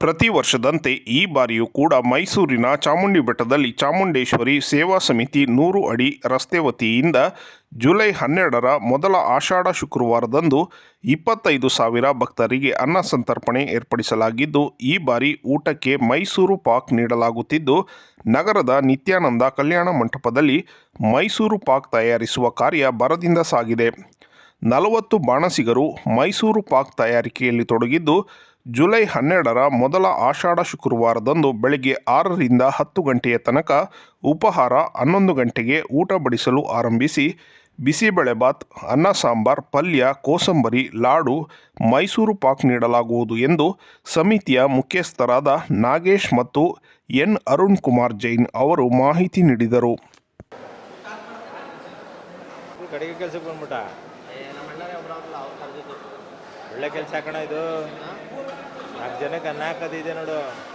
ಪ್ರತಿ ವರ್ಷದಂತೆ ಈ ಬಾರಿಯೂ ಕೂಡ ಮೈಸೂರಿನ ಚಾಮುಂಡಿ ಬೆಟ್ಟದಲ್ಲಿ ಚಾಮುಂಡೇಶ್ವರಿ ಸೇವಾ ಸಮಿತಿ ನೂರು ಅಡಿ ರಸ್ತೆ ವತಿಯಿಂದ ಜುಲೈ ಹನ್ನೆರಡರ ಮೊದಲ ಆಷಾಢ ಶುಕ್ರವಾರದಂದು ಇಪ್ಪತ್ತೈದು ಸಾವಿರ ಭಕ್ತರಿಗೆ ಅನ್ನ ಸಂತರ್ಪಣೆ ಏರ್ಪಡಿಸಲಾಗಿದ್ದು, ಈ ಬಾರಿ ಊಟಕ್ಕೆ ಮೈಸೂರು ಪಾಕ್ ನೀಡಲಾಗುತ್ತಿದ್ದು, ನಗರದ ನಿತ್ಯಾನಂದ ಕಲ್ಯಾಣ ಮಂಟಪದಲ್ಲಿ ಮೈಸೂರು ಪಾಕ್ ತಯಾರಿಸುವ ಕಾರ್ಯ ಭರದಿಂದ ಸಾಗಿದೆ. ನಲವತ್ತು ಬಾಣಸಿಗರು ಮೈಸೂರು ಪಾಕ್ ತಯಾರಿಕೆಯಲ್ಲಿ ತೊಡಗಿದ್ದು ಜುಲೈ ಹನ್ನೆರಡರ ಮೊದಲ ಆಷಾಢ ಶುಕ್ರವಾರದಂದು ಬೆಳಗ್ಗೆ ಆರರಿಂದ ಹತ್ತು ಗಂಟೆಯ ತನಕ ಉಪಹಾರ ಹನ್ನೊಂದು ಗಂಟೆಗೆ ಊಟ ಬಡಿಸಲು ಆರಂಭಿಸಿ ಬಿಸಿಬೇಳೆಬಾತ್ ಅನ್ನ ಸಾಂಬಾರ್ ಪಲ್ಯ ಕೋಸಂಬರಿ ಲಾಡು ಮೈಸೂರು ಪಾಕ್ ನೀಡಲಾಗುವುದು ಎಂದು ಸಮಿತಿಯ ಮುಖ್ಯಸ್ಥರಾದ ನಾಗೇಶ್ ಮತ್ತು ಎನ್ ಅರುಣ್ ಕುಮಾರ್ ಜೈನ್ ಅವರು ಮಾಹಿತಿ ನೀಡಿದರು. ಒಳ್ಳೆ ಕೆಲಸ ಕಣ ಇದು. ನಾಲ್ಕು ಜನಕ್ಕೆ ಅನ್ನ ನೋಡು.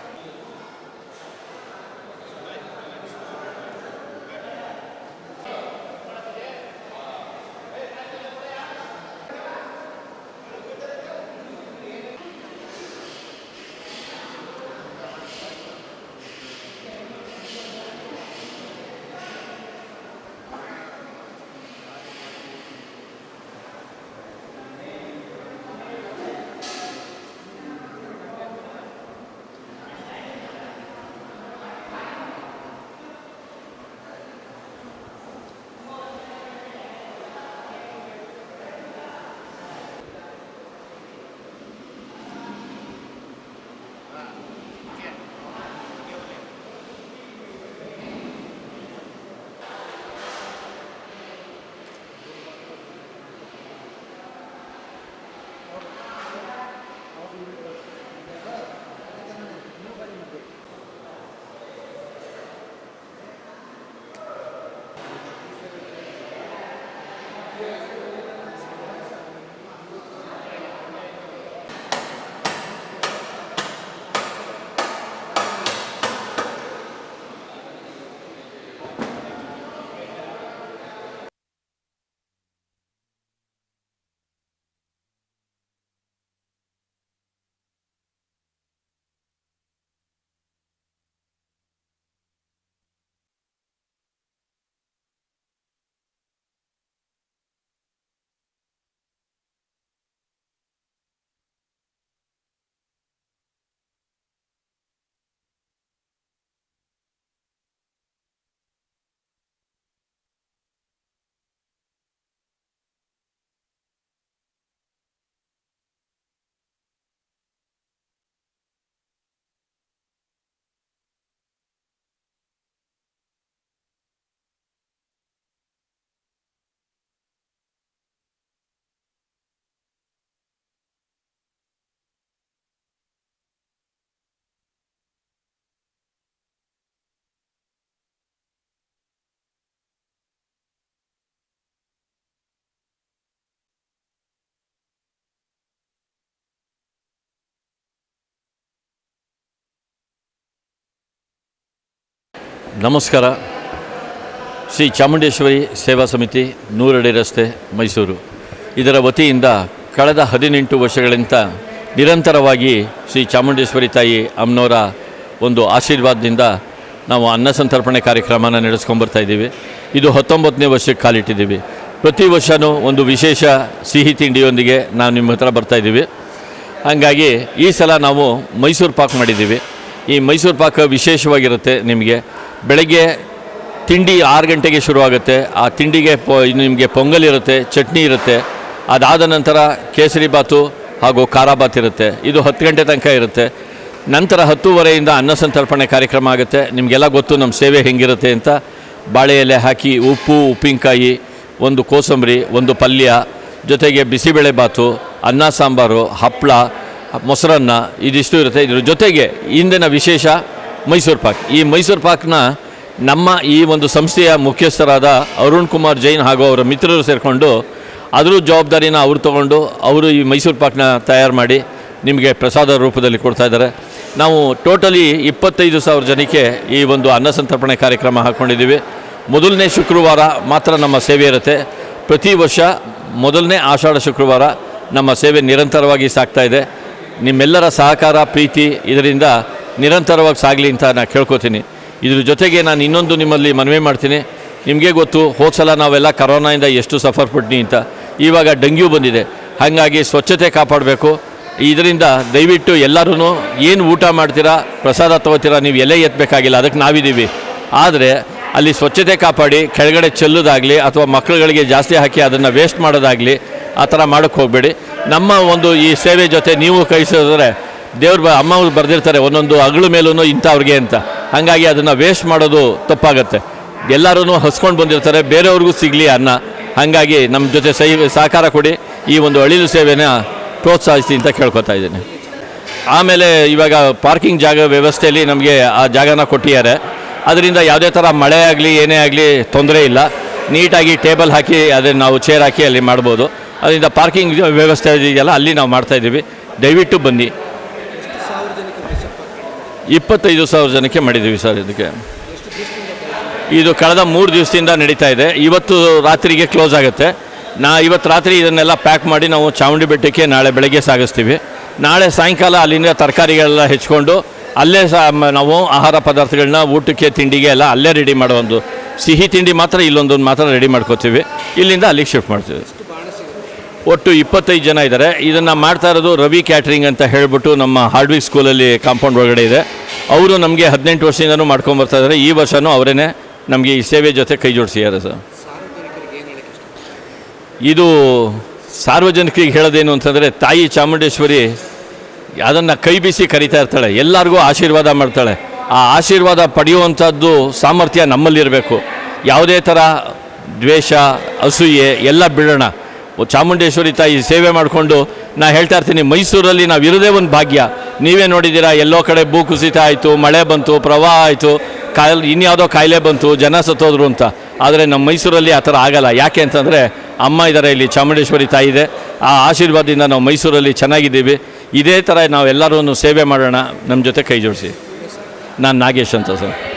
ನಮಸ್ಕಾರ. ಶ್ರೀ ಚಾಮುಂಡೇಶ್ವರಿ ಸೇವಾ ಸಮಿತಿ ನೂರಡಿ ರಸ್ತೆ, ಮೈಸೂರು. ಇದರ ವತಿಯಿಂದ ಕಳೆದ ಹದಿನೆಂಟು ವರ್ಷಗಳಿಂದ ನಿರಂತರವಾಗಿ ಶ್ರೀ ಚಾಮುಂಡೇಶ್ವರಿ ತಾಯಿ ಅಮ್ಮನವರ ಒಂದು ಆಶೀರ್ವಾದದಿಂದ ನಾವು ಅನ್ನ ಸಂತರ್ಪಣೆ ಕಾರ್ಯಕ್ರಮನ ನಡೆಸ್ಕೊಂಬರ್ತಾ ಇದ್ದೀವಿ. ಇದು ಹತ್ತೊಂಬತ್ತನೇ ವರ್ಷಕ್ಕೆ ಕಾಲಿಟ್ಟಿದ್ದೀವಿ. ಪ್ರತಿ ವರ್ಷವೂ ಒಂದು ವಿಶೇಷ ಸಿಹಿ ತಿಂಡಿಯೊಂದಿಗೆ ನಾವು ನಿಮ್ಮ ಹತ್ರ ಬರ್ತಾ ಇದ್ದೀವಿ. ಹಾಗಾಗಿ ಈ ಸಲ ನಾವು ಮೈಸೂರು ಪಾಕ್ ಮಾಡಿದ್ದೀವಿ. ಈ ಮೈಸೂರು ಪಾಕ್ ವಿಶೇಷವಾಗಿರುತ್ತೆ ನಿಮಗೆ. ಬೆಳಗ್ಗೆ ತಿಂಡಿ ಆರು ಗಂಟೆಗೆ ಶುರುವಾಗುತ್ತೆ. ಆ ತಿಂಡಿಗೆ ಪೊ, ನಿಮಗೆ ಪೊಂಗಲ್ ಇರುತ್ತೆ, ಚಟ್ನಿ ಇರುತ್ತೆ. ಅದಾದ ನಂತರ ಕೇಸರಿ ಬಾತು ಹಾಗೂ ಖಾರ ಬಾತ್ ಇರುತ್ತೆ. ಇದು ಹತ್ತು ಗಂಟೆ ತನಕ ಇರುತ್ತೆ. ನಂತರ ಹತ್ತೂವರೆಯಿಂದ ಅನ್ನ ಸಂತರ್ಪಣೆ ಕಾರ್ಯಕ್ರಮ ಆಗುತ್ತೆ. ನಿಮಗೆಲ್ಲ ಗೊತ್ತು ನಮ್ಮ ಸೇವೆ ಹೆಂಗಿರುತ್ತೆ ಅಂತ. ಬಾಳೆ ಎಲೆ ಹಾಕಿ ಉಪ್ಪು, ಉಪ್ಪಿನಕಾಯಿ, ಒಂದು ಕೋಸಂಬರಿ, ಒಂದು ಪಲ್ಯ, ಜೊತೆಗೆ ಬಿಸಿಬೇಳೆ ಬಾತು, ಅನ್ನ ಸಾಂಬಾರು ಹಪ್ಪಳ ಮೊಸರನ್ನ, ಇದಿಷ್ಟು ಇರುತ್ತೆ. ಇದ್ರ ಜೊತೆಗೆ ಇಂದಿನ ವಿಶೇಷ ಮೈಸೂರು ಪಾಕ್. ಈ ಮೈಸೂರು ಪಾಕ್ನ ನಮ್ಮ ಈ ಒಂದು ಸಂಸ್ಥೆಯ ಮುಖ್ಯಸ್ಥರಾದ ಅರುಣ್ ಕುಮಾರ್ ಜೈನ್ ಹಾಗೂ ಅವರ ಮಿತ್ರರು ಸೇರಿಕೊಂಡು ಅದರ ಜವಾಬ್ದಾರಿನ ಅವರು ತಗೊಂಡು ಅವರು ಈ ಮೈಸೂರು ಪಾಕ್ನ ತಯಾರು ಮಾಡಿ ನಿಮಗೆ ಪ್ರಸಾದ ರೂಪದಲ್ಲಿ ಕೊಡ್ತಾ ಇದ್ದಾರೆ. ನಾವು ಟೋಟಲಿ ಇಪ್ಪತ್ತೈದು ಸಾವಿರ ಜನಕ್ಕೆ ಈ ಒಂದು ಅನ್ನ ಸಂತರ್ಪಣೆ ಕಾರ್ಯಕ್ರಮ ಹಾಕ್ಕೊಂಡಿದ್ದೀವಿ ಮೊದಲನೇ ಶುಕ್ರವಾರ ಮಾತ್ರ ನಮ್ಮ ಸೇವೆ ಇರುತ್ತೆ. ಪ್ರತಿ ವರ್ಷ ಮೊದಲನೇ ಆಷಾಢ ಶುಕ್ರವಾರ ನಮ್ಮ ಸೇವೆ ನಿರಂತರವಾಗಿ ಸಾಗ್ತಾ ಇದೆ. ನಿಮ್ಮೆಲ್ಲರ ಸಹಕಾರ, ಪ್ರೀತಿ ಇದರಿಂದ ನಿರಂತರವಾಗಿ ಸಾಗಲಿ ಅಂತ ನಾನು ಕೇಳ್ಕೊತೀನಿ. ಇದ್ರ ಜೊತೆಗೆ ನಾನು ಇನ್ನೊಂದು ನಿಮ್ಮಲ್ಲಿ ಮನವಿ ಮಾಡ್ತೀನಿ. ನಿಮಗೆ ಗೊತ್ತು, ಹೋದ ಸಲ ನಾವೆಲ್ಲ ಕರೋನಾಯಿಂದ ಎಷ್ಟು ಸಫರ್ ಪಟ್ನಿ ಅಂತ. ಇವಾಗ ಡೆಂಗ್ಯೂ ಬಂದಿದೆ. ಹಾಗಾಗಿ ಸ್ವಚ್ಛತೆ ಕಾಪಾಡಬೇಕು. ಇದರಿಂದ ದಯವಿಟ್ಟು ಎಲ್ಲರೂ ಏನು ಊಟ ಮಾಡ್ತೀರಾ, ಪ್ರಸಾದ ತಗೋತೀರಾ, ನೀವು ಎಲೆ ಎತ್ತಬೇಕಾಗಿಲ್ಲ ಅದಕ್ಕೆ ನಾವಿದ್ದೀವಿ. ಆದರೆ ಅಲ್ಲಿ ಸ್ವಚ್ಛತೆ ಕಾಪಾಡಿ, ಕೆಳಗಡೆ ಚೆಲ್ಲೋದಾಗಲಿ ಅಥವಾ ಮಕ್ಕಳುಗಳಿಗೆ ಜಾಸ್ತಿ ಹಾಕಿ ಅದನ್ನು ವೇಸ್ಟ್ ಮಾಡೋದಾಗಲಿ, ಆ ಥರ ಮಾಡೋಕ್ಕೆ ಹೋಗಬೇಡಿ. ನಮ್ಮ ಒಂದು ಈ ಸೇವೆ ಜೊತೆ ನೀವು ಕೈ ಸೇರಿದ್ರೆ ದೇವ್ರು ಅಮ್ಮ ಅವ್ರು ಬರೆದಿರ್ತಾರೆ, ಒಂದೊಂದು ಅಗಳು ಮೇಲೂ ಇಂಥವ್ರಿಗೆ ಅಂತ. ಹಾಗಾಗಿ ಅದನ್ನು ವೇಸ್ಟ್ ಮಾಡೋದು ತಪ್ಪಾಗತ್ತೆ. ಎಲ್ಲರೂ ಹಸ್ಕೊಂಡು ಬಂದಿರ್ತಾರೆ, ಬೇರೆಯವ್ರಿಗೂ ಸಿಗಲಿ ಅನ್ನ. ಹಾಗಾಗಿ ನಮ್ಮ ಜೊತೆ ಸೈ ಸಹಕಾರ ಕೊಡಿ, ಈ ಒಂದು ಅಳಿಲು ಸೇವೆನ ಪ್ರೋತ್ಸಾಹಿಸಿ ಅಂತ ಕೇಳ್ಕೊತಾ ಇದ್ದೀನಿ. ಆಮೇಲೆ ಇವಾಗ ಪಾರ್ಕಿಂಗ್ ಜಾಗ ವ್ಯವಸ್ಥೆಯಲ್ಲಿ ನಮಗೆ ಆ ಜಾಗನ ಕೊಟ್ಟಿದ್ದಾರೆ. ಅದರಿಂದ ಯಾವುದೇ ಥರ ಮಳೆ ಆಗಲಿ, ಏನೇ ಆಗಲಿ ತೊಂದರೆ ಇಲ್ಲ. ನೀಟಾಗಿ ಟೇಬಲ್ ಹಾಕಿ ಅದನ್ನು ನಾವು ಚೇರ್ ಹಾಕಿ ಅಲ್ಲಿ ಮಾಡ್ಬೋದು. ಅದರಿಂದ ಪಾರ್ಕಿಂಗ್ ವ್ಯವಸ್ಥೆ ಇದೆಯಲ್ಲ, ಅಲ್ಲಿ ನಾವು ಮಾಡ್ತಾಯಿದ್ದೀವಿ ದಯವಿಟ್ಟು ಬನ್ನಿ. ಇಪ್ಪತ್ತೈದು ಸಾವಿರ ಜನಕ್ಕೆ ಮಾಡಿದ್ದೀವಿ ಸರ್ ಇದಕ್ಕೆ. ಇದು ಕಳೆದ ಮೂರು ದಿವಸದಿಂದ ನಡೀತಾ ಇದೆ. ಇವತ್ತು ರಾತ್ರಿಗೆ ಕ್ಲೋಸ್ ಆಗುತ್ತೆ. ನಾ ಇವತ್ತು ರಾತ್ರಿ ಇದನ್ನೆಲ್ಲ ಪ್ಯಾಕ್ ಮಾಡಿ ನಾವು ಚಾಮುಂಡಿ ಬೆಟ್ಟಕ್ಕೆ ನಾಳೆ ಬೆಳಗ್ಗೆ ಸಾಗಿಸ್ತೀವಿ. ನಾಳೆ ಸಾಯಂಕಾಲ ಅಲ್ಲಿಂದ ತರಕಾರಿಗಳೆಲ್ಲ ಹೆಚ್ಕೊಂಡು ಅಲ್ಲೇ ಸಹ ನಾವು ಆಹಾರ ಪದಾರ್ಥಗಳನ್ನ ಊಟಕ್ಕೆ, ತಿಂಡಿಗೆ ಎಲ್ಲ ಅಲ್ಲೇ ರೆಡಿ ಮಾಡೋ ಒಂದು ಸಿಹಿ ತಿಂಡಿ ಮಾತ್ರ ಇಲ್ಲೊಂದೊಂದು ಮಾತ್ರ ರೆಡಿ ಮಾಡ್ಕೋತೀವಿ. ಇಲ್ಲಿಂದ ಅಲ್ಲಿಗೆ ಶಿಫ್ಟ್ ಮಾಡ್ತೀವಿ. ಒಟ್ಟು ಇಪ್ಪತ್ತೈದು ಜನ ಇದ್ದಾರೆ. ಇದನ್ನು ಮಾಡ್ತಾ ಇರೋದು ರವಿ ಕ್ಯಾಟ್ರಿಂಗ್ ಅಂತ ಹೇಳಿಬಿಟ್ಟು ನಮ್ಮ ಹಾರ್ಡ್ವಿಕ್ ಸ್ಕೂಲಲ್ಲಿ ಕಾಂಪೌಂಡ್ ಒಳಗಡೆ ಇದೆ. ಅವರು ನಮಗೆ ಹದಿನೆಂಟು ವರ್ಷದಿಂದನೂ ಮಾಡ್ಕೊಂಬರ್ತಾ ಇದ್ದಾರೆ ಈ ವರ್ಷವೂ ಅವರೇ ನಮಗೆ ಈ ಸೇವೆ ಜೊತೆ ಕೈ ಜೋಡಿಸಿದ್ದಾರೆ ಸರ್. ಇದು ಸಾರ್ವಜನಿಕರಿಗೆ ಹೇಳೋದೇನು ಅಂತಂದರೆ ತಾಯಿ ಚಾಮುಂಡೇಶ್ವರಿ ಅದನ್ನು ಕೈ ಬೀಸಿ ಕರಿತಾ ಇರ್ತಾಳೆ. ಎಲ್ಲರಿಗೂ ಆಶೀರ್ವಾದ ಮಾಡ್ತಾಳೆ. ಆ ಆಶೀರ್ವಾದ ಪಡೆಯುವಂಥದ್ದು ಸಾಮರ್ಥ್ಯ ನಮ್ಮಲ್ಲಿರಬೇಕು. ಯಾವುದೇ ಥರ ದ್ವೇಷ, ಅಸೂಯೆ ಎಲ್ಲ ಬಿಡೋಣ ಚಾಮುಂಡೇಶ್ವರಿ ತಾಯಿ ಸೇವೆ ಮಾಡಿಕೊಂಡು ನಾ ಹೇಳ್ತಾ ಇರ್ತೀನಿ, ಮೈಸೂರಲ್ಲಿ ನಾವು ಇರೋದೇ ಒಂದು ಭಾಗ್ಯ. ನೀವೇ ನೋಡಿದ್ದೀರಾ, ಎಲ್ಲೋ ಕಡೆ ಭೂ ಕುಸಿತ ಆಯಿತು, ಮಳೆ ಬಂತು, ಪ್ರವಾಹ ಆಯಿತು ಕಾಯಿಲೆ ಇನ್ಯಾವುದೋ ಕಾಯಿಲೆ ಬಂತು, ಜನ ಸತ್ತೋದ್ರು ಅಂತ. ಆದರೆ ನಮ್ಮ ಮೈಸೂರಲ್ಲಿ ಆ ಥರ ಆಗಲ್ಲ. ಯಾಕೆ ಅಂತಂದರೆ ಅಮ್ಮ ಇದ್ದಾರೆ ಇಲ್ಲಿ, ಚಾಮುಂಡೇಶ್ವರಿ ತಾಯಿ ಇದೆ. ಆ ಆಶೀರ್ವಾದದಿಂದ ನಾವು ಮೈಸೂರಲ್ಲಿ ಚೆನ್ನಾಗಿದ್ದೀವಿ. ಇದೇ ಥರ ನಾವೆಲ್ಲರೂ ಸೇವೆ ಮಾಡೋಣ. ನಮ್ಮ ಜೊತೆ ಕೈ ಜೋಡಿಸಿ. ನಾನು ನಾಗೇಶ್ ಅಂತ ಸರ್.